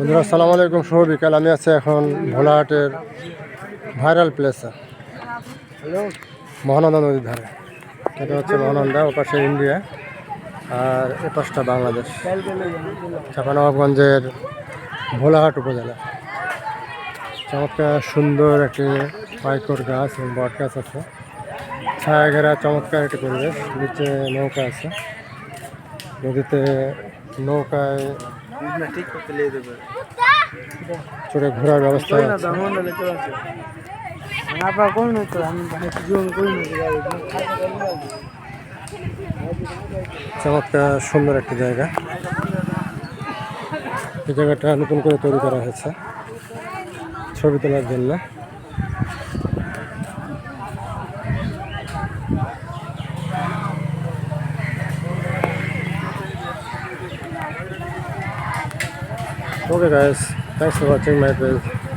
বন্ধুরা, আসসালামু আলাইকুম। শুভ বিকাল। আমি আছি এখন ভোলাহাটের ভাইরাল প্লেসে মহানন্দা নদীর ধারে। এটা হচ্ছে মহানন্দা ও পাশে ইন্ডিয়া। আর এ পাশটা বাংলাদেশ। চাপানবাবগঞ্জের ভোলাহাট উপজেলা। চমৎকার সুন্দর একটি পাইকর গাছ এবং বট গাছ আছে। ছায়া ঘেরা চমৎকার একটি পরিবেশ। নিচে নৌকা আছে। নদীতে নৌকায় ঠিক করতে লিয়ে দেবে। চড়ে ঘোরার ব্যবস্থা। কই না দামন দিলে চলে আসে আপনার কোন না তো আমি জীবন করি চমৎকার সুন্দর একটা জায়গা। এই জায়গাটা নতুন করে তৈরি করা হয়েছে। ছবি তোলার জন্য। Okay guys, thanks for watching my page.